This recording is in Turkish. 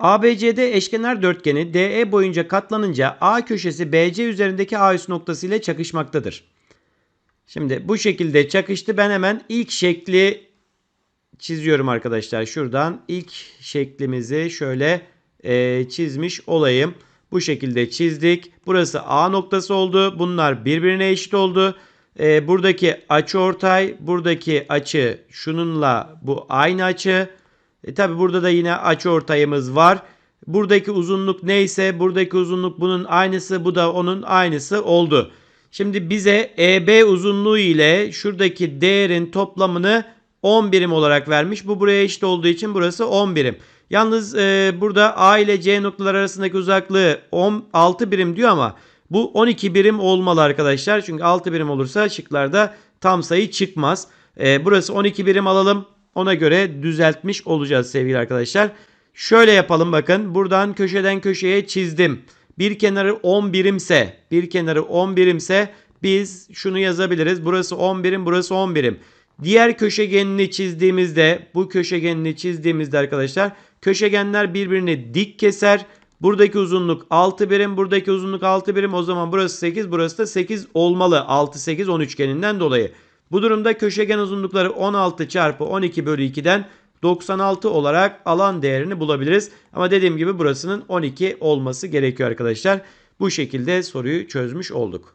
ABCD eşkenar dörtgeni DE boyunca katlanınca A köşesi BC üzerindeki A üst noktası ile çakışmaktadır. Şimdi bu şekilde çakıştı. Ben hemen ilk şekli çiziyorum arkadaşlar. Şuradan ilk şeklimizi şöyle e, çizmiş olayım. Bu şekilde çizdik. Burası A noktası oldu. Bunlar birbirine eşit oldu. E, buradaki açı ortay, buradaki açı şununla bu aynı açı. E, Tabi burada da yine açı ortayımız var. Buradaki uzunluk neyse buradaki uzunluk bunun aynısı bu da onun aynısı oldu. Şimdi bize EB uzunluğu ile şuradaki değerin toplamını 10 birim olarak vermiş. Bu buraya eşit olduğu için burası 10 birim. Yalnız e, burada A ile C noktalar arasındaki uzaklığı 16 birim diyor ama bu 12 birim olmalı arkadaşlar. Çünkü 6 birim olursa şıklarda tam sayı çıkmaz. E, burası 12 birim alalım. Ona göre düzeltmiş olacağız sevgili arkadaşlar. Şöyle yapalım bakın. Buradan köşeden köşeye çizdim. Bir kenarı 10 birimse, bir kenarı 10 birimse biz şunu yazabiliriz. Burası 10 birim, burası 10 birim. Diğer köşegenini çizdiğimizde, bu köşegenini çizdiğimizde arkadaşlar köşegenler birbirini dik keser. Buradaki uzunluk 6 birim, buradaki uzunluk 6 birim. O zaman burası 8, burası da 8 olmalı. 6, 8, 10 üçgeninden dolayı. Bu durumda köşegen uzunlukları 16 çarpı 12 bölü 2'den 96 olarak alan değerini bulabiliriz. Ama dediğim gibi burasının 12 olması gerekiyor arkadaşlar. Bu şekilde soruyu çözmüş olduk.